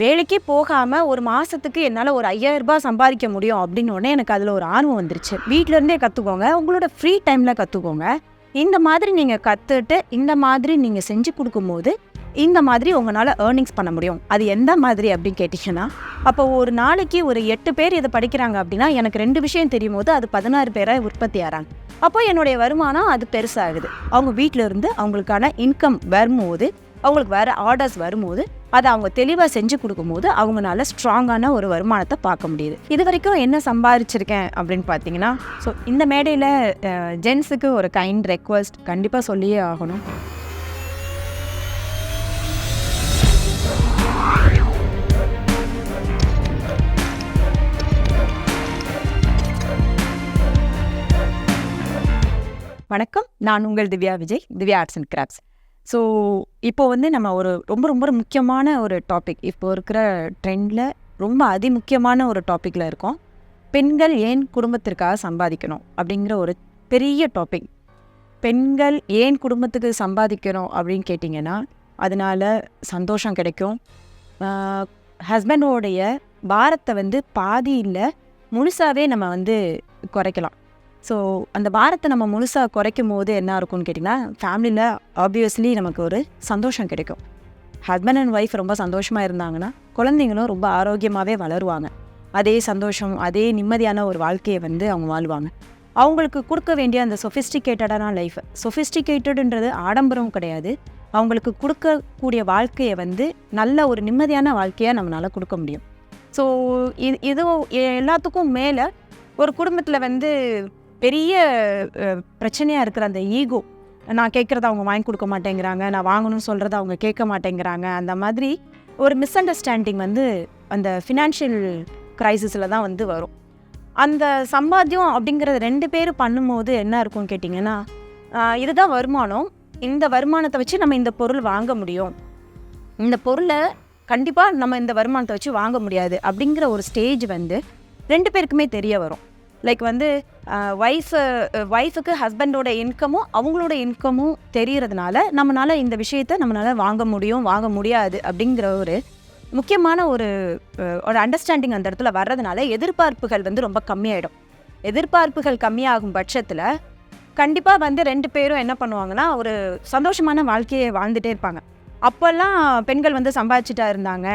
வேலைக்கே போகாமல் ஒரு மாதத்துக்கு என்னால் ஒரு 5000 ரூபாய் சம்பாதிக்க முடியும் அப்படின்னு உடனே எனக்கு அதில் ஒரு ஆர்வம் வந்துருச்சு. வீட்டிலேருந்தே இருந்தே கற்றுக்கோங்க உங்களோட ஃப்ரீ டைமில் கற்றுக்கோங்க இந்த மாதிரி நீங்கள் கற்றுட்டு இந்த மாதிரி நீங்கள் செஞ்சு கொடுக்கும்போது இந்த மாதிரி உங்களால் ஏர்னிங்ஸ் பண்ண முடியும். அது எந்த மாதிரி அப்படின்னு கேட்டிங்கன்னா அப்போ ஒரு நாளைக்கு ஒரு எட்டு பேர் இதை படிக்கிறாங்க அப்படின்னா எனக்கு ரெண்டு விஷயம் தெரியும் போது அது பதினாறு பேரை உற்பத்தி ஆகிறாங்க அப்போ என்னுடைய வருமானம் அது பெருசாகுது. அவங்க வீட்டில் இருந்து அவங்களுக்கான இன்கம் வரும்போது அவங்களுக்கு வேறு ஆர்டர்ஸ் வரும்போது அதை அவங்க தெளிவாக செஞ்சு கொடுக்கும்போது அவங்களால ஸ்ட்ராங்கான ஒரு வருமானத்தை பார்க்க முடியுது. இது வரைக்கும் என்ன சம்பாதிச்சிருக்கேன் அப்படின்னு பார்த்தீங்கன்னா ஸோ இந்த மேடையில் ஜென்ஸுக்கு ஒரு கைண்ட் ரெக்வஸ்ட் கண்டிப்பாக சொல்லியே ஆகணும். வணக்கம். நான் உங்கள் Divya Vijay Divya arts and crafts. So இப்போ வந்து நம்ம ஒரு ரொம்ப ரொம்ப முக்கியமான ஒரு டாபிக் இப்போ இருக்கிற ட்ரெண்டில் ரொம்ப அதிமுக்கியமான ஒரு டாப்பிக்கில் இருக்கோம். பெண்கள் ஏன் குடும்பத்திற்காக சம்பாதிக்கணும்? அப்படிங்கிற ஒரு பெரிய டாபிக் பெண்கள் ஏன் குடும்பத்துக்கு சம்பாதிக்கணும்? அப்படின்னு கேட்டிங்கன்னா அதனால் சந்தோஷம் கிடைக்கும். ஹஸ்பண்டோடைய பாரத்தை வந்து பாதி இல்லை முழுசாகவே நம்ம வந்து குறைக்கலாம். ஸோ அந்த பாரத்தை நம்ம முழுசாக குறைக்கும் போது என்ன இருக்கும்னு கேட்டிங்கன்னா ஃபேமிலியில் ஆப்வியஸ்லி நமக்கு ஒரு சந்தோஷம் கிடைக்கும். ஹஸ்பண்ட் அண்ட் ஒய்ஃப் ரொம்ப சந்தோஷமாக இருந்தாங்கன்னா குழந்தைங்களும் ரொம்ப ஆரோக்கியமாகவே வளருவாங்க. அதே சந்தோஷம் அதே நிம்மதியான ஒரு வாழ்க்கையை வந்து அவங்க வாழ்வாங்க. அவங்களுக்கு கொடுக்க வேண்டிய அந்த சொஃபிஸ்டிகேட்டடான லைஃப் சொஃபிஸ்டிகேட்டடுன்றது ஆடம்பரம் கிடையாது. அவங்களுக்கு கொடுக்கக்கூடிய வாழ்க்கையை வந்து நல்ல ஒரு நிம்மதியான வாழ்க்கையை நம்மளால் கொடுக்க முடியும். ஸோ இது இதுவும் எல்லாத்துக்கும் மேலே ஒரு குடும்பத்தில் வந்து பெரிய பிரச்சனையாக இருக்கிற அந்த ஈகோ. நான் கேட்குறத அவங்க வாங்கி கொடுக்க மாட்டேங்கிறாங்க. நான் வாங்கணும்னு சொல்கிறத அவங்க கேட்க மாட்டேங்கிறாங்க. அந்த மாதிரி ஒரு மிஸ் அண்டர்ஸ்டாண்டிங் வந்து அந்த ஃபினான்ஷியல் க்ரைசிஸில் தான் வந்து வரும். அந்த சம்பாத்தியம் அப்படிங்கிறது ரெண்டு பேர் பண்ணும்போது என்ன இருக்கும்னு கேட்டிங்கன்னா இதுதான் வருமானம். இந்த வருமானத்தை வச்சு நம்ம இந்த பொருள் வாங்க முடியும். இந்த பொருளை கண்டிப்பாக நம்ம இந்த வருமானத்தை வச்சு வாங்க முடியாது அப்படிங்கிற ஒரு ஸ்டேஜ் வந்து ரெண்டு பேருக்குமே தெரிய வரும். லைக் வந்து ஒய்ஃபு ஒய்ஃபுக்கு ஹஸ்பண்டோட இன்கமும் அவங்களோட இன்கமும் தெரிகிறதுனால நம்மளால் இந்த விஷயத்தை நம்மளால் வாங்க முடியும் வாங்க முடியாது அப்படிங்கிற ஒரு முக்கியமான ஒரு ஒரு அண்டர்ஸ்டாண்டிங் அந்த இடத்துல வர்றதுனால எதிர்பார்ப்புகள் வந்து ரொம்ப கம்மியாயிடும். எதிர்பார்ப்புகள் கம்மியாகும் பட்சத்தில் கண்டிப்பாக வந்து ரெண்டு பேரும் என்ன பண்ணுவாங்கன்னா ஒரு சந்தோஷமான வாழ்க்கையை வாழ்ந்துட்டே இருப்பாங்க. அப்போல்லாம் பெண்கள் வந்து சம்பாதிச்சுட்டா இருந்தாங்க.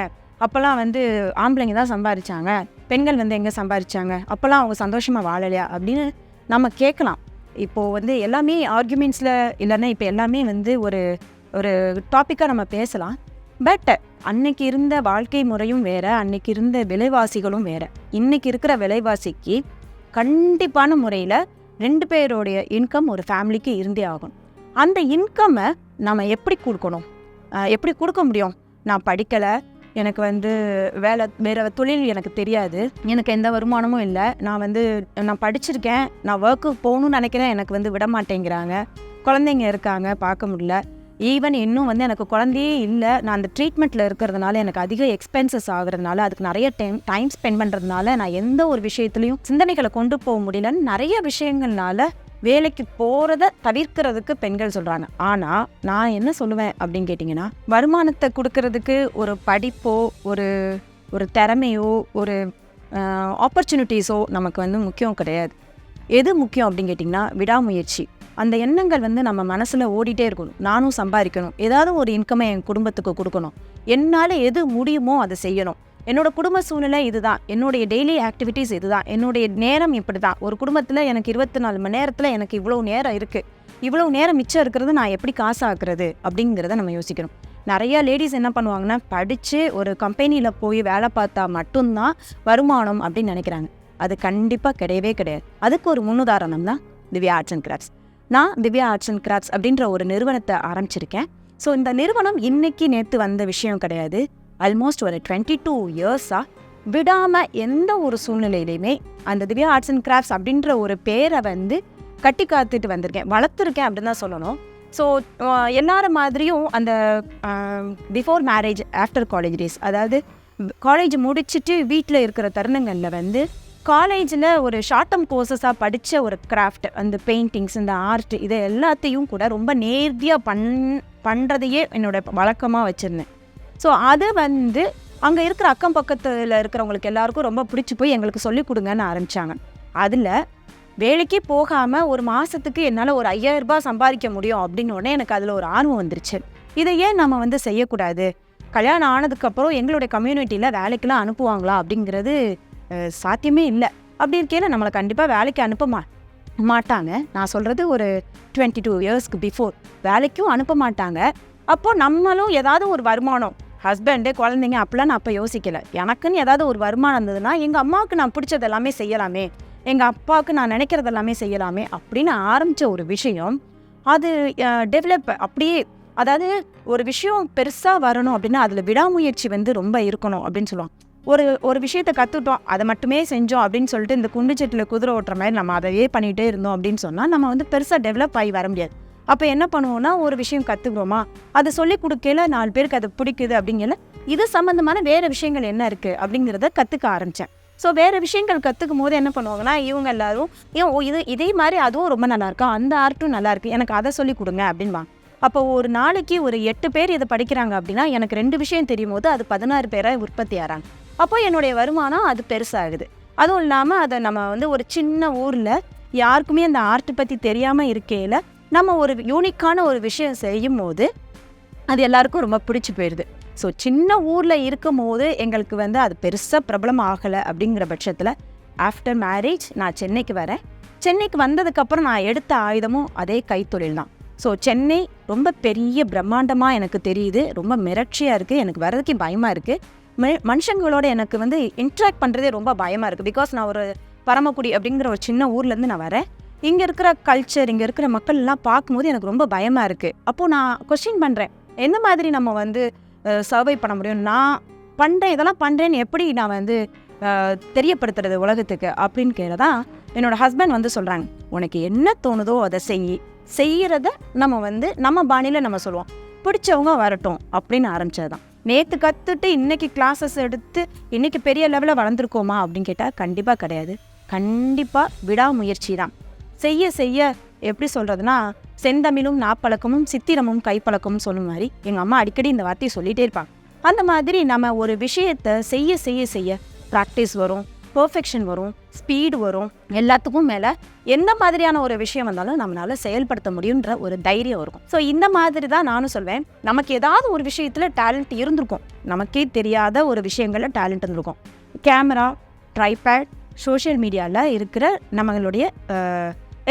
அப்போல்லாம் வந்து ஆம்பளைங்க தான் சம்பாதிச்சாங்க. பெண்கள் வந்து எங்கே சம்பாதிச்சாங்க அப்போல்லாம் அவங்க சந்தோஷமாக வாழலையா? அப்படின்னு நம்ம கேட்கலாம். இப்போது வந்து எல்லாமே ஆர்குமெண்ட்ஸில் இல்லைன்னா இப்போ எல்லாமே வந்து ஒரு ஒரு டாப்பிக்காக நம்ம பேசலாம். பட் அன்னைக்கு இருந்த வாழ்க்கை முறையும் வேற அன்னைக்கு இருந்த விலைவாசிகளும் வேற. இன்னைக்கு இருக்கிற விலைவாசிக்கு கண்டிப்பான முறையில் ரெண்டு பேருடைய இன்கம் ஒரு ஃபேமிலிக்கு இருந்தே ஆகும் அந்த இன்கம்மை நம்ம எப்படி கொடுக்கணும்? எப்படி கொடுக்க முடியும்? நான் படிக்கலை எனக்கு வந்து வேலை வேறு தொழில் எனக்கு தெரியாது. எனக்கு எந்த வருமானமும் இல்லை. நான் வந்து நான் படிச்சிருக்கேன். நான் ஒர்க்குக்கு போகணும்னு நினைக்கிறேன். எனக்கு வந்து விட மாட்டேங்கிறாங்க. குழந்தைங்க இருக்காங்க பார்க்க முடியல. ஈவன் இன்னும் வந்து எனக்கு குழந்தையே இல்லை. நான் அந்த ட்ரீட்மெண்ட்டில் இருக்கிறதுனால எனக்கு அதிக எக்ஸ்பென்சஸ் ஆகுறதுனால அதுக்கு நிறைய டைம் டைம் ஸ்பெண்ட் பண்ணுறதுனால நான் எந்த ஒரு விஷயத்துலையும் சிந்தனைகளை கொண்டு போக முடியலன்னு நிறைய விஷயங்கள்னால வேலைக்கு போகிறத தவிர்க்கிறதுக்கு பெண்கள் சொல்கிறாங்க ஆனால் நான் என்ன சொல்லுவேன் அப்படின்னு கேட்டிங்கன்னா வருமானத்தை கொடுக்கறதுக்கு ஒரு படிப்போ ஒரு ஒரு திறமையோ ஒரு ஆப்பர்ச்சுனிட்டிஸோ நமக்கு வந்து முக்கியம் கிடையாது. எது முக்கியம் அப்படின்னு கேட்டிங்கன்னா விடாமுயற்சி. அந்த எண்ணங்கள் வந்து நம்ம மனசில் ஓடிட்டே இருக்கணும். நானும் சம்பாதிக்கணும். ஏதாவது ஒரு இன்கமை என் குடும்பத்துக்கு கொடுக்கணும். என்னால் எது முடியுமோ அதை செய்யணும். என்னோட குடும்ப சூழ்நிலை இதுதான். என்னுடைய டெய்லி ஆக்டிவிட்டீஸ் இதுதான். என்னுடைய நேரம் இப்படி தான் ஒரு குடும்பத்தில் எனக்கு இருபத்தி நாலு மணி நேரத்தில் எனக்கு இவ்வளோ நேரம் இருக்குது இவ்வளோ நேரம் மிச்சம் இருக்கிறது நான் எப்படி காசாக்குறது அப்படிங்கிறத நம்ம யோசிக்கணும். நிறைய லேடிஸ் என்ன பண்ணுவாங்கன்னா படித்து ஒரு கம்பெனியில் போய் வேலை பார்த்தா மட்டும்தான் வருமானம் அப்படின்னு நினைக்கிறாங்க. அது கண்டிப்பாக கிடையவே கிடையாது. அதுக்கு ஒரு முன்னுதாரணம் தான் திவ்யா ஆர்ட்ஸ் அண்ட் கிராஃப்ட்ஸ் நான் திவ்யா ஆர்ட்ஸ் அண்ட் கிராஃப்ட்ஸ் அப்படின்ற ஒரு நிறுவனத்தை ஆரம்பிச்சிருக்கேன். ஸோ இந்த நிறுவனம் இன்னைக்கு நேற்று வந்த விஷயம் கிடையாது. ஆல்மோஸ்ட் ஒரு டுவெண்ட்டி டூ இயர்ஸாக விடாமல் எந்த ஒரு சூழ்நிலையிலையுமே அந்த திவ்யா ஆர்ட்ஸ் அண்ட் கிராஃப்ட்ஸ் அப்படின்ற ஒரு பேரை வந்து கட்டி காத்துட்டு வந்திருக்கேன். வளர்த்துருக்கேன் அப்படின்னு தான் சொல்லணும். ஸோ எல்லாரும் மாதிரியும் அந்த before marriage after college days அதாவது காலேஜ் முடிச்சுட்டு வீட்டில் இருக்கிற தருணங்களில் வந்து காலேஜில் ஒரு ஷார்ட் டேர்ம் கோர்சஸாக படித்த ஒரு கிராஃப்ட் அந்த பெயிண்டிங்ஸ் இந்த ஆர்ட் இதை எல்லாத்தையும் கூட ரொம்ப நேர்த்தியாக பண் பண்ணுறதையே என்னோடய வழக்கமாக வச்சுருந்தேன். ஸோ அதை வந்து அங்கே இருக்கிற அக்கம் பக்கத்தில் இருக்கிறவங்களுக்கு எல்லாருக்கும் ரொம்ப பிடிச்சி போய் எங்களுக்கு சொல்லிக் கொடுங்கன்னு ஆரம்பித்தாங்க அதில் வேலைக்கே போகாமல் ஒரு மாதத்துக்கு என்னால் ஒரு 5000 ரூபாய் சம்பாதிக்க முடியும் அப்படின்னு உடனே எனக்கு அதில் ஒரு ஆர்வம் வந்துருச்சு. இதை ஏன் நம்ம வந்து செய்யக்கூடாது? கல்யாணம் ஆனதுக்கப்புறம் எங்களுடைய கம்யூனிட்டியில் வேலைக்கெல்லாம் அனுப்புவாங்களா அப்படிங்கிறது சாத்தியமே இல்லை. அப்படி இருக்கையில் நம்மளை கண்டிப்பாக வேலைக்கு அனுப்ப மா மாட்டாங்க. நான் சொல்கிறது ஒரு டுவெண்ட்டி டூ இயர்ஸ்க்கு பிஃபோர் வேலைக்கும் அனுப்ப மாட்டாங்க. அப்போது நம்மளும் ஏதாவது ஒரு வருமானம் ஹஸ்பண்டு குழந்தைங்க அப்படிலாம் நான் அப்போ யோசிக்கல. எனக்குன்னு ஏதாவது ஒரு வருமானம் இருந்ததுன்னா எங்கள் அம்மாவுக்கு நான் பிடிச்சது எல்லாமே செய்யலாமே. எங்கள் அப்பாவுக்கு நான் நினைக்கிறது எல்லாமே செய்யலாமே அப்படின்னு ஆரம்பித்த ஒரு விஷயம். அது டெவலப் அப்படியே அதாவது ஒரு விஷயம் பெருசாக வரணும் அப்படின்னா அதில் விடாமுயற்சி வந்து ரொம்ப இருக்கணும் அப்படின்னு சொல்லுவாங்க. ஒரு ஒரு விஷயத்தை கற்றுட்டோம் அதை மட்டுமே செஞ்சோம் அப்படின்னு சொல்லிட்டு இந்த குண்டுச்சட்டில் குதிரை ஓட்டுற மாதிரி நம்ம அதையே பண்ணிகிட்டே இருந்தோம் அப்படின்னு சொன்னால் நம்ம வந்து பெருசாக டெவலப் ஆகி வர முடியாது. அப்போ என்ன பண்ணுவோம்னா ஒரு விஷயம் கற்றுக்குறோமா அதை சொல்லி கொடுக்கல நாலு பேருக்கு அது பிடிக்குது அப்படிங்கல இது சம்மந்தமான வேறு விஷயங்கள் என்ன இருக்குது அப்படிங்கிறத கற்றுக்க ஆரம்பித்தேன் ஸோ வேறு விஷயங்கள் கற்றுக்கும் போது என்ன பண்ணுவாங்கன்னா இவங்க எல்லாரும் ஏன் ஓ இது இதே மாதிரி அதுவும் ரொம்ப நல்லாயிருக்கும் அந்த ஆர்ட்டும் நல்லாயிருக்கு எனக்கு அதை சொல்லி கொடுங்க அப்படின்பாங்க அப்போ ஒரு நாளைக்கு ஒரு எட்டு பேர் இதை படிக்கிறாங்க அப்படின்னா எனக்கு ரெண்டு விஷயம் தெரியும் போது அது பதினாறு பேராக உற்பத்தி ஆகிறாங்க அப்போ என்னுடைய வருமானம் அது பெருசாகுது. அதுவும் இல்லாமல் அதை நம்ம வந்து ஒரு சின்ன ஊரில் யாருக்குமே அந்த ஆர்ட் பற்றி தெரியாமல் இருக்கையில் நம்ம ஒரு யூனிக்கான ஒரு விஷயம் செய்யும் போது அது எல்லாருக்கும் ரொம்ப பிடிச்சி போயிடுது ஸோ சின்ன ஊரில் இருக்கும் போது எங்களுக்கு வந்து அது பெருசாக பிரபலம் ஆகலை அப்படிங்கிற பட்சத்தில் ஆஃப்டர் மேரேஜ் நான் சென்னைக்கு வரேன். சென்னைக்கு வந்ததுக்கப்புறம் நான் எடுத்த ஆயுதமும் அதே கைத்தொழில் தான். ஸோ சென்னை ரொம்ப பெரிய பிரம்மாண்டமாக எனக்கு தெரியுது. ரொம்ப மிரட்சியாக இருக்குது எனக்கு வர்றதுக்கே பயமாக இருக்குது மெ மனுஷங்களோட எனக்கு வந்து இன்ட்ராக்ட் பண்ணுறதே ரொம்ப பயமாக இருக்குது பிகாஸ் நான் ஒரு பரமக்குடி அப்படிங்கிற ஒரு சின்ன ஊர்லேருந்து நான் வரேன். இங்கே இருக்கிற கல்ச்சர் இங்கே இருக்கிற மக்கள்லாம் பார்க்கும்போது எனக்கு ரொம்ப பயமாக இருக்குது அப்போது நான் கொஷின் பண்ணுறேன் எந்த மாதிரி நம்ம வந்து சர்வை பண்ண முடியும்? நான் பண்ணுறேன் இதெல்லாம் பண்ணுறேன்னு எப்படி நான் வந்து தெரியப்படுத்துறது உலகத்துக்கு அப்படின்னு கேட்டதான் என்னோட ஹஸ்பண்ட் வந்து சொல்கிறாங்க உனக்கு என்ன தோணுதோ அதை செய். செய்கிறத நம்ம வந்து நம்ம பாணியில் நம்ம சொல்லுவோம். பிடிச்சவங்க வரட்டும் அப்படின்னு ஆரம்பித்தது தான் நேற்று கற்றுட்டு இன்றைக்கி கிளாஸஸ் எடுத்து இன்றைக்கி பெரிய லெவலில் வளர்ந்துருக்கோமா அப்படின்னு கேட்டால் கண்டிப்பாக கிடையாது. கண்டிப்பாக விடாமுயற்சி தான் செய்ய செய்ய எப்படி சொல்கிறதுனா செந்தமிழும் நாப்பழக்கமும் சித்திரமும் கைப்பழக்கமும் சொல்லும் மாதிரி எங்கள் அம்மா அடிக்கடி இந்த வார்த்தையை சொல்லிகிட்டே இருப்பாங்க. அந்த மாதிரி நம்ம ஒரு விஷயத்தை செய்ய செய்ய செய்ய ப்ராக்டிஸ் வரும் பர்ஃபெக்ஷன் வரும் ஸ்பீடு வரும் எல்லாத்துக்கும் மேலே எந்த மாதிரியான ஒரு விஷயம் வந்தாலும் நம்மளால் செயல்படுத்த முடியுன்ற ஒரு தைரியம் இருக்கும். ஸோ இந்த மாதிரி தான் நானும் சொல்வேன். நமக்கு ஏதாவது ஒரு விஷயத்தில் டேலண்ட் இருந்திருக்கும். நமக்கே தெரியாத ஒரு விஷயங்களில் டேலண்ட் இருந்திருக்கும். கேமரா ட்ரைபேட் சோஷியல் மீடியாவில் இருக்கிற நம்மளுடைய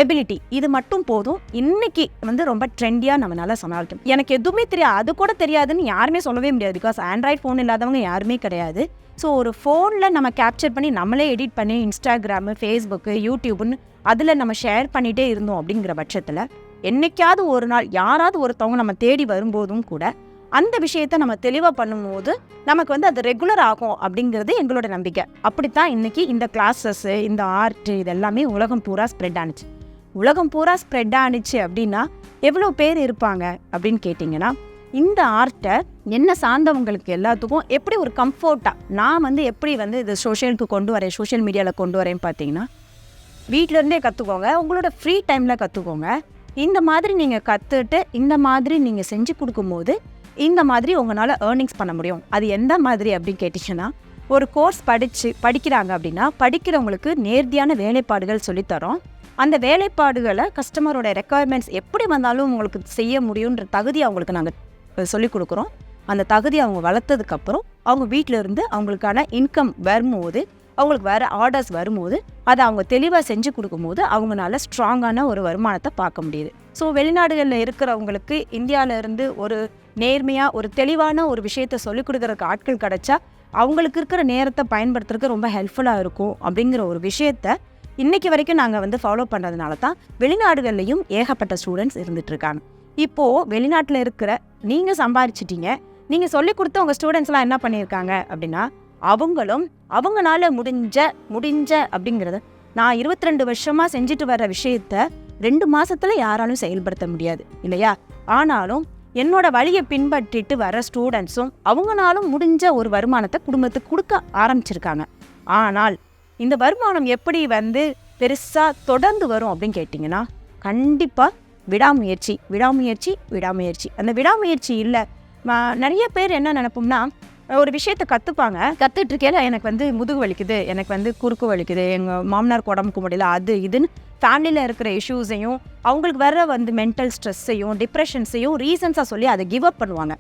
எபிலிட்டி இது மட்டும் போதும். இன்னைக்கு வந்து ரொம்ப ட்ரெண்டியாக நம்மளால சமாளிக்கும் எனக்கு எதுவுமே தெரியாது. அது கூட தெரியாதுன்னு யாருமே சொல்லவே முடியாது. பிகாஸ் ஆண்ட்ராய்ட் ஃபோன் இல்லாதவங்க யாருமே கிடையாது. ஸோ ஒரு ஃபோனில் நம்ம கேப்சர் பண்ணி நம்மளே எடிட் பண்ணி இன்ஸ்டாகிராமு ஃபேஸ்புக்கு யூடியூப்னு அதில் நம்ம ஷேர் பண்ணிகிட்டே இருந்தோம் அப்படிங்கிற பட்சத்தில் என்னைக்காவது ஒரு நாள் யாராவது ஒருத்தவங்க நம்ம தேடி வரும்போதும் கூட அந்த விஷயத்த நம்ம தெளிவாக பண்ணும்போது நமக்கு வந்து அது ரெகுலர் ஆகும் அப்படிங்கிறது எங்களோட நம்பிக்கை. அப்படித்தான் இன்னைக்கு இந்த கிளாஸஸ் இந்த ஆர்ட் இது எல்லாமே உலகம் பூரா ஸ்ப்ரெட் ஆனுச்சு. உலகம் பூரா ஸ்ப்ரெட் ஆனுச்சு அப்படின்னா எவ்வளோ பேர் இருப்பாங்க அப்படின்னு கேட்டிங்கன்னா இந்த ஆர்ட்டை என்ன சார்ந்தவங்களுக்கு எல்லாத்துக்கும் எப்படி ஒரு கம்ஃபர்ட்டாக நான் வந்து எப்படி வந்து இது சோஷியலுக்கு கொண்டு வரேன் சோஷியல் மீடியாவில் கொண்டு வரேன் பார்த்தீங்கன்னா வீட்டிலேருந்தே கற்றுக்கோங்க உங்களோட ஃப்ரீ டைமில் கற்றுக்கோங்க இந்த மாதிரி நீங்கள் கற்றுட்டு இந்த மாதிரி நீங்கள் செஞ்சு கொடுக்கும்போது இந்த மாதிரி உங்களால் ஏர்னிங்ஸ் பண்ண முடியும். அது எந்த மாதிரி அப்படின்னு கேட்டிங்கன்னா ஒரு கோர்ஸ் படித்து படிக்கிறாங்க அப்படின்னா படிக்கிறவங்களுக்கு நேர்த்தியான வேலைப்பாடுகள் சொல்லித்தரோம். அந்த வேலைப்பாடுகளை கஸ்டமரோட ரெக்குவயர்மெண்ட்ஸ் எப்படி வந்தாலும் உங்களுக்கு செய்ய முடியுன்ற தகுதி அவங்களுக்கு நாங்கள் சொல்லிக் கொடுக்குறோம். அந்த தகுதி அவங்க வளர்த்ததுக்கப்புறம் அவங்க வீட்டில் இருந்து அவங்களுக்கான இன்கம் வரும்போது அவங்களுக்கு வேறு ஆர்டர்ஸ் வரும்போது அதை அவங்க தெளிவாக செஞ்சு கொடுக்கும்போது அவங்களால ஸ்ட்ராங்கான ஒரு வருமானத்தை பார்க்க முடியுது. ஸோ வெளிநாடுகளில் இருக்கிறவங்களுக்கு இந்தியாவிலேருந்து ஒரு நேர்மையாக ஒரு தெளிவான ஒரு விஷயத்த சொல்லிக் கொடுக்குறதுக்கு ஆட்கள் கிடைச்சா அவங்களுக்கு இருக்கிற நேரத்தை பயன்படுத்துறதுக்கு ரொம்ப ஹெல்ப்ஃபுல்லாக இருக்கும் அப்படிங்கிற ஒரு விஷயத்த இன்னைக்கு வரைக்கும் நாங்கள் வந்து ஃபாலோ பண்ணுறதுனால தான் வெளிநாடுகள்லையும் ஏகப்பட்ட ஸ்டூடெண்ட்ஸ் இருந்துட்டு இருக்காங்க இப்போது வெளிநாட்டில் இருக்கிற நீங்கள் சம்பாரிச்சிட்டீங்க. நீங்கள் சொல்லி கொடுத்த உங்கள் ஸ்டூடெண்ட்ஸ்லாம் என்ன பண்ணியிருக்காங்க அப்படின்னா அவங்களும் அவங்களால முடிஞ்ச முடிஞ்ச அப்படிங்கிறத நான் இருபத்தி ரெண்டு வருஷமாக செஞ்சுட்டு வர விஷயத்த ரெண்டு மாதத்தில் யாராலும் செயல்படுத்த முடியாது இல்லையா? ஆனாலும் என்னோட வழியை பின்பற்றிட்டு வர ஸ்டூடெண்ட்ஸும் அவங்களாலும் முடிஞ்ச ஒரு வருமானத்தை குடும்பத்துக்கு கொடுக்க ஆரம்பிச்சிருக்காங்க. ஆனால் இந்த வருமானம் எப்படி வந்து பெருசாக தொடர்ந்து வரும் அப்படின்னு கேட்டிங்கன்னா கண்டிப்பாக விடாமுயற்சி விடாமுயற்சி விடாமுயற்சி. அந்த விடாமுயற்சி இல்லை. நிறைய பேர் என்ன நினைப்போம்னா ஒரு விஷயத்த கற்றுப்பாங்க கற்றுட்டு இருக்கையில எனக்கு வந்து முதுகு வலிக்குது எனக்கு வந்து குறுக்கு வலிக்குது எங்கள் மாமனாருக்கு உடம்புக்கு முடியல அது இதுன்னு ஃபேமிலியில் இருக்கிற இஷ்யூஸையும் அவங்களுக்கு வர வந்து மென்டல் ஸ்ட்ரெஸ்ஸையும் டிப்ரெஷன்ஸையும் ரீசன்ஸாக சொல்லி அதை கிவ் அப் பண்ணுவாங்க.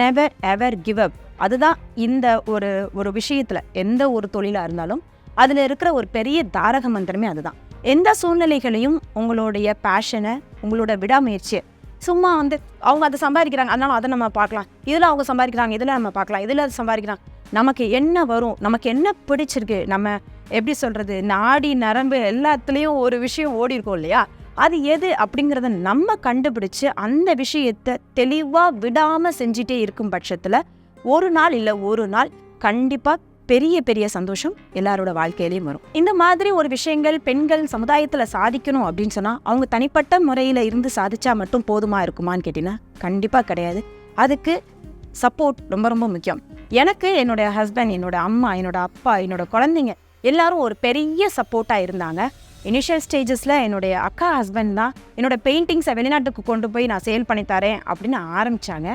நெவர் எவர் கிவ் அப் அதுதான் இந்த ஒரு ஒரு விஷயத்தில் எந்த ஒரு தொழிலாக இருந்தாலும் அதில் இருக்கிற ஒரு பெரிய தாரக மந்திரமே அதுதான். எந்த சூழ்நிலைகளையும் உங்களுடைய பேஷனை உங்களோட விடாமுயற்சியை சும்மா வந்து அவங்க அதை சம்பாதிக்கிறாங்க அதனால அதை நம்ம பார்க்கலாம். இதில் அவங்க சம்பாதிக்கிறாங்க இதில் நம்ம பார்க்கலாம் இதில் அது சம்பாதிக்கிறாங்க. நமக்கு என்ன வரும் நமக்கு என்ன பிடிச்சிருக்கு நம்ம எப்படி சொல்கிறது நாடி நரம்பு எல்லாத்துலேயும் ஒரு விஷயம் ஓடி இருக்கும் இல்லையா? அது எது அப்படிங்கிறத நம்ம கண்டுபிடிச்சு அந்த விஷயத்தை தெளிவாக விடாமல் செஞ்சிட்டே இருக்கும் பட்சத்தில் ஒரு நாள் இல்லை ஒரு நாள் கண்டிப்பாக பெரிய பெரிய சந்தோஷம் எல்லாரோட வாழ்க்கையிலையும் வரும். இந்த மாதிரி ஒரு விஷயங்கள் பெண்கள் சமுதாயத்தில் சாதிக்கணும் அப்படின்னு சொன்னால் அவங்க தனிப்பட்ட முறையில் இருந்து சாதிச்சா மட்டும் போதுமா இருக்குமான்னு கேட்டிங்கன்னா கண்டிப்பாக கிடையாது. அதுக்கு சப்போர்ட் ரொம்ப ரொம்ப முக்கியம். எனக்கு என்னோட ஹஸ்பண்ட் என்னோட அம்மா என்னோட அப்பா என்னோட குழந்தைங்க எல்லாரும் ஒரு பெரிய சப்போர்ட்டாக இருந்தாங்க. இனிஷியல் ஸ்டேஜஸில் என்னுடைய அக்கா ஹஸ்பண்ட் தான் என்னோட பெயிண்டிங்ஸை வெளிநாட்டுக்கு கொண்டு போய் நான் சேல் பண்ணி தரேன் அப்படின்னு ஆரம்பித்தாங்க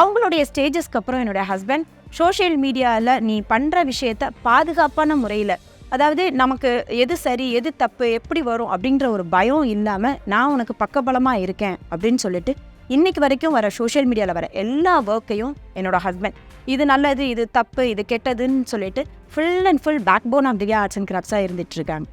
அவங்களுடைய ஸ்டேஜஸ்க்கு அப்புறம் என்னுடைய ஹஸ்பண்ட் சோஷியல் மீடியாவில் நீ பண்ணுற விஷயத்த பாதுகாப்பான முறையில் அதாவது நமக்கு எது சரி எது தப்பு எப்படி வரும் அப்படின்ற ஒரு பயம் இல்லாமல் நான் உனக்கு பக்கபலமாக இருக்கேன் அப்படின்னு சொல்லிட்டு இன்னைக்கு வரைக்கும் வர சோஷியல் மீடியாவில் வர எல்லா ஒர்க்கையும் என்னோட ஹஸ்பண்ட் இது நல்லது இது தப்பு இது கெட்டதுன்னு சொல்லிட்டு full and full back phone off Divya arts and கிராஃப்ட்ஸாக இருந்துகிட்ருக்காங்க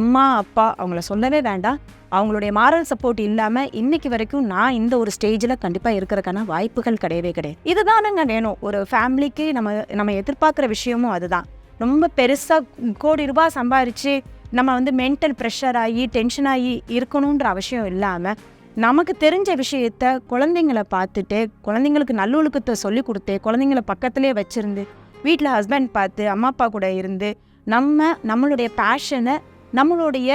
அம்மா அப்பா அவங்கள சொல்லவே வேண்டாம். அவங்களுடைய மாரல் சப்போர்ட் இல்லாமல் இன்னைக்கு வரைக்கும் நான் இந்த ஒரு ஸ்டேஜில் கண்டிப்பாக இருக்கிறதுக்கான வாய்ப்புகள் கிடையவே கிடையாது. இதுதானுங்க வேணும். ஒரு ஃபேமிலிக்கு நம்ம நம்ம எதிர்பார்க்குற விஷயமும் அதுதான். ரொம்ப பெருசாக கோடி ரூபாய் சம்பாரித்து நம்ம வந்து மென்டல் ப்ரெஷர் ஆகி டென்ஷன் ஆகி இருக்கணுன்ற அவசியம் இல்லாமல் நமக்கு தெரிஞ்ச விஷயத்த குழந்தைங்களை பார்த்துட்டு குழந்தைங்களுக்கு நல்லொழுக்கத்தை சொல்லி கொடுத்து குழந்தைங்கள பக்கத்துலேயே வச்சுருந்து வீட்டில் ஹஸ்பண்ட் பார்த்து அம்மா அப்பா கூட இருந்து நம்ம நம்மளுடைய பேஷனை நம்மளுடைய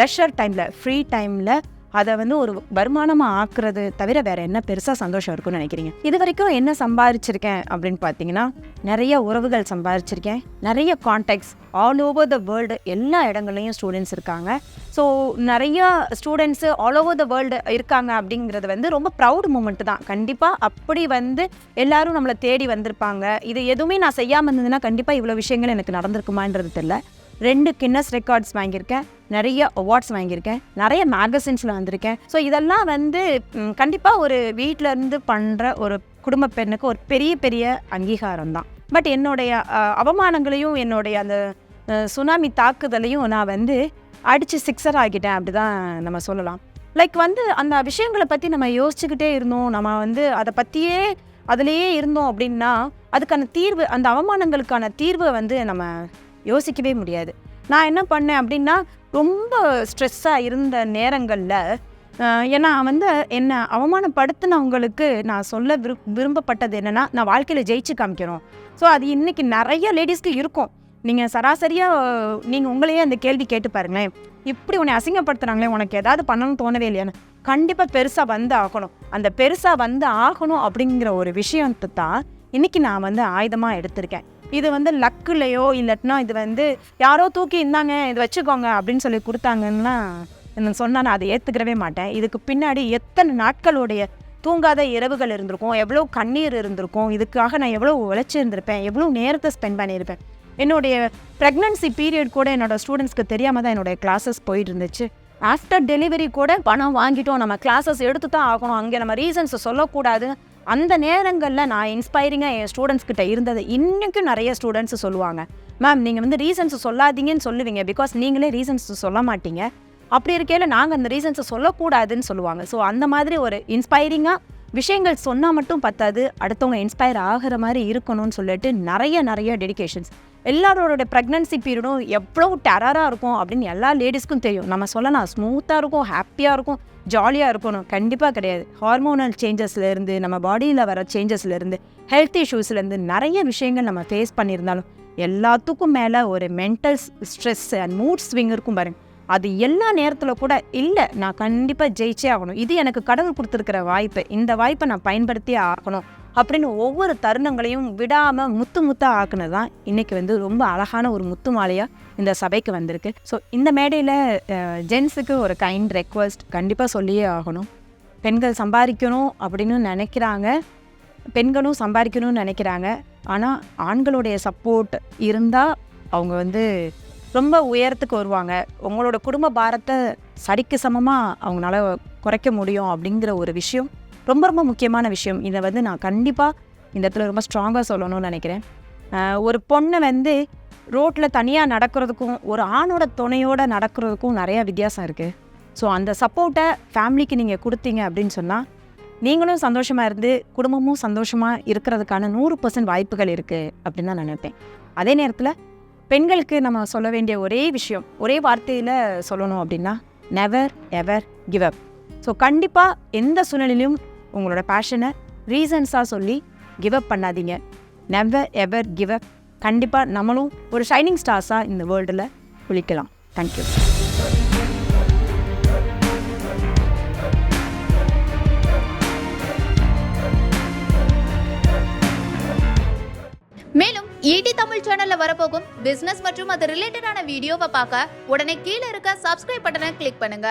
லெஷர் டைமில் ஃப்ரீ டைமில் அதை வந்து ஒரு வருமானமாக ஆக்குறது தவிர வேறு என்ன பெருசாக சந்தோஷம் இருக்கும்னு நினைக்கிறீங்க? இது வரைக்கும் என்ன சம்பாதிச்சிருக்கேன் அப்படின்னு பார்த்தீங்கன்னா நிறைய உறவுகள் சம்பாதிச்சிருக்கேன் நிறைய contacts all over the world எல்லா இடங்கள்லையும் ஸ்டூடெண்ட்ஸ் இருக்காங்க. ஸோ நிறைய students all over the world இருக்காங்க அப்படிங்கிறது வந்து ரொம்ப ப்ரௌட் மூமெண்ட் தான். கண்டிப்பாக அப்படி வந்து எல்லாரும் நம்மளை தேடி வந்திருப்பாங்க. இது எதுவுமே நான் செய்யாமல் இருந்ததுன்னா கண்டிப்பாக இவ்வளோ விஷயங்கள் எனக்கு நடந்திருக்குமான்றது தெரியல. ரெண்டு கின்னஸ் ரெக்கார்ட்ஸ் வாங்கியிருக்கேன் நிறைய அவார்ட்ஸ் வாங்கியிருக்கேன் நிறைய மேகசின்ஸில் வந்திருக்கேன். ஸோ இதெல்லாம் வந்து கண்டிப்பாக ஒரு வீட்டிலேருந்து பண்ணுற ஒரு குடும்ப பெண்ணுக்கு ஒரு பெரிய பெரிய அங்கீகாரம் தான். பட் என்னுடைய அவமானங்களையும் என்னுடைய அந்த சுனாமி தாக்குதலையும் நான் வந்து அடித்து சிக்ஸர் ஆகிட்டேன் அப்படி தான் நம்ம சொல்லலாம். லைக் வந்து அந்த விஷயங்களை பற்றி நம்ம யோசிச்சுக்கிட்டே இருந்தோம். நம்ம வந்து அதை பற்றியே அதுலேயே இருந்தோம் அப்படின்னா அதுக்கான தீர்வு அந்த அவமானங்களுக்கான தீர்வை வந்து நம்ம யோசிக்கவே முடியாது. நான் என்ன பண்ணேன் அப்படின்னா ரொம்ப ஸ்ட்ரெஸ்ஸாக இருந்த நேரங்களில் ஏன்னா வந்து என்னை அவமானப்படுத்தினவங்களுக்கு நான் சொல்ல விரு விரும்பப்பட்டது என்னென்னா நான் வாழ்க்கையில் ஜெயிச்சு காமிக்கணும். ஸோ அது இன்றைக்கி நிறைய லேடிஸ்க்கு இருக்கும். நீங்கள் சராசரியாக நீங்கள் உங்களையே அந்த கேள்வி கேட்டு பாருங்களேன். இப்படி உன்னை அசிங்கப்படுத்துகிறாங்களே உனக்கு ஏதாவது பண்ணணும்னு தோணவே இல்லையான்னு. கண்டிப்பாக பெருசாக வந்து ஆகணும். அந்த பெருசாக வந்து ஆகணும் அப்படிங்கிற ஒரு விஷயத்தை தான் இன்னைக்கு நான் வந்து ஆயுதமாக எடுத்திருக்கேன். இது வந்து லக்குலையோ இல்லாட்டினா இது வந்து யாரோ தூக்கி இருந்தாங்க இது வச்சுக்கோங்க அப்படின்னு சொல்லி கொடுத்தாங்கன்னா என்ன சொன்னால் நான் அதை ஏற்றுக்கிறவே மாட்டேன். இதுக்கு பின்னாடி எத்தனை நாட்களுடைய தூங்காத இரவுகள் இருந்திருக்கும் எவ்வளோ கண்ணீர் இருந்திருக்கும் இதுக்காக நான் எவ்வளோ உழைச்சிருந்திருப்பேன் எவ்வளோ நேரத்தை ஸ்பெண்ட் பண்ணியிருப்பேன். என்னுடைய ப்ரெக்னன்சி பீரியட் கூட என்னோடய ஸ்டூடெண்ட்ஸ்க்கு தெரியாமல் தான் என்னோட கிளாஸஸ் போயிட்டு இருந்துச்சு. ஆஃப்டர் டெலிவரி கூட பணம் வாங்கிட்டோம். நம்ம கிளாஸஸ் எடுத்து தான் ஆகணும். அங்கே நம்ம ரீசன்ஸை சொல்லக்கூடாது. அந்த நேரங்களில் நான் இன்ஸ்பைரிங்காக என் ஸ்டூடெண்ட்ஸ் கிட்ட இருந்தது. இன்றைக்கும் நிறைய ஸ்டூடெண்ட்ஸ் சொல்லுவாங்க. மேம் நீங்கள் வந்து ரீசன்ஸ் சொல்லாதீங்கன்னு சொல்லுவீங்க. பிகாஸ் நீங்களே ரீசன்ஸ் சொல்ல மாட்டீங்க. அப்படி இருக்கையில் நாங்கள் அந்த ரீசன்ஸை சொல்லக்கூடாதுன்னு சொல்லுவாங்க. ஸோ அந்த மாதிரி ஒரு இன்ஸ்பைரிங்காக விஷயங்கள் சொன்னால் மட்டும் பத்தாது. அடுத்தவங்க இன்ஸ்பயர் ஆகிற மாதிரி இருக்கணும்னு சொல்லிட்டு நிறைய நிறைய டெடிகேஷன்ஸ் எல்லாரோட ப்ரெக்னன்சி பீரியடும் எவ்வளோ டெரராக இருக்கும் அப்படின்னு எல்லா லேடிஸ்க்கும் தெரியும். நம்ம சொல்லலாம் ஸ்மூத்தாக இருக்கும் ஹாப்பியாக இருக்கும் ஜாலியாக இருக்கணும். கண்டிப்பாக கிடையாது. ஹார்மோனல் சேஞ்சஸ்லேருந்து நம்ம பாடியில் வர சேஞ்சஸ்லேருந்து ஹெல்த் இஷ்யூஸ்லேருந்து நிறைய விஷயங்கள் நம்ம ஃபேஸ் பண்ணியிருந்தாலும் எல்லாத்துக்கும் மேலே ஒரு mental stress and mood swing இருக்கும் பாருங்க. அது எல்லா நேரத்தில் கூட இல்லை நான் கண்டிப்பாக ஜெயிச்சே ஆகணும். இது எனக்கு கடவுள் கொடுத்துருக்கிற வாய்ப்பு. இந்த வாய்ப்பை நான் பயன்படுத்தியே ஆகணும். அப்படின்னு ஒவ்வொரு தருணங்களையும் விடாமல் முத்து முத்தா ஆக்குனது தான் இன்றைக்கி வந்து ரொம்ப அழகான ஒரு முத்து மாலையாக இந்த சபைக்கு வந்திருக்கு. ஸோ இந்த மேடையில் ஜென்ஸுக்கு ஒரு கைண்ட் ரெக்வஸ்ட் கண்டிப்பாக சொல்லியே ஆகணும். பெண்கள் சம்பாதிக்கணும் அப்படின்னு நினைக்கிறாங்க. பெண்களும் சம்பாதிக்கணும்னு நினைக்கிறாங்க. ஆனால் ஆண்களுடைய சப்போர்ட் இருந்தால் அவங்க வந்து ரொம்ப உயரத்துக்கு வருவாங்க. உங்களோட குடும்ப பாரத்தை சரிக்கு சமமாக அவங்களால குறைக்க முடியும் அப்படிங்கிற ஒரு விஷயம் ரொம்ப ரொம்ப முக்கியமான விஷயம். இதை வந்து நான் கண்டிப்பாக இந்த இடத்துல ரொம்ப ஸ்ட்ராங்காக சொல்லணும்னு நினைக்கிறேன். ஒரு பொண்ணை வந்து ரோட்டில் தனியாக நடக்கிறதுக்கும் ஒரு ஆணோட துணையோட நடக்கிறதுக்கும் நிறையா வித்தியாசம் இருக்குது ஸோ அந்த சப்போர்ட்டை ஃபேமிலிக்கு நீங்கள் கொடுத்தீங்க அப்படின்னு சொன்னால் நீங்களும் சந்தோஷமாக இருந்து குடும்பமும் சந்தோஷமாக இருக்கிறதுக்கான நூறு பர்சன்ட் வாய்ப்புகள் இருக்குது அப்படின்னு தான் நான் நினைப்பேன். அதே நேரத்தில் பெண்களுக்கு நம்ம சொல்ல வேண்டிய ஒரே விஷயம் ஒரே வார்த்தையில் சொல்லணும் அப்படின்னா never ever give up so கண்டிப்பாக எந்த சூழ்நிலையிலும் உங்களோட பேஷனை ரீசன்ஸாக சொல்லி கிவ் அப் பண்ணாதீங்க. நெவர் எவர் கிவ் அப் கண்டிப்பாக நம்மளும் ஒரு ஷைனிங் ஸ்டார்ஸாக இந்த வேர்ல்டில் குளிக்கலாம். தேங்க்யூ மேலும் ஈடி தமிழ் சேனல்ல வரப்போகும் பிசினஸ் மற்றும் அது ரிலேட்டடான வீடியோவை பார்க்க உடனே கீழே இருக்க சப்ஸ்கிரைப் பட்டனை கிளிக் பண்ணுங்க.